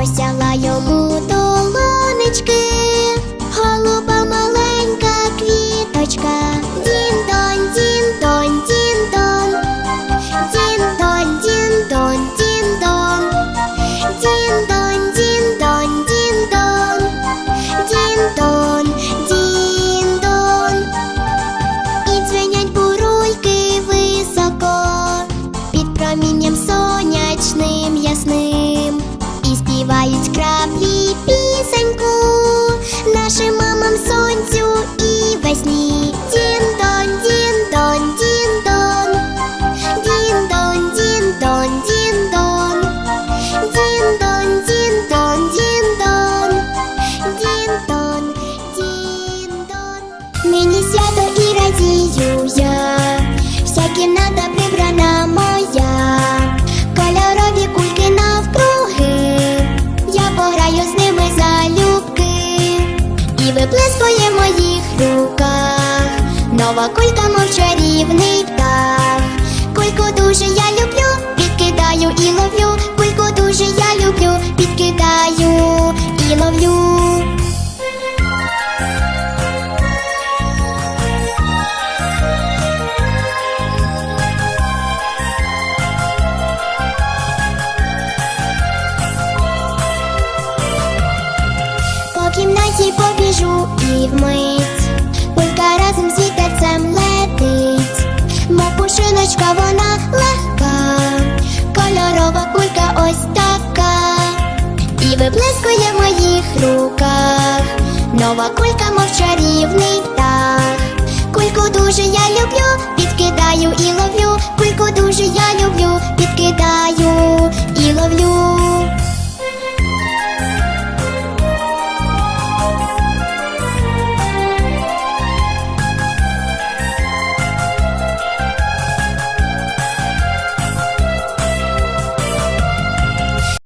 Посяла йому виплескує моїх руках. Нова кулька, мов чарівний птах. Пушиночка вона легка, кольорова кулька ось така, і виблискує в моїх руках. Нова кулька, мов чарівний птах. Кульку дуже я люблю, підкидаю і ловлю. Кульку дуже я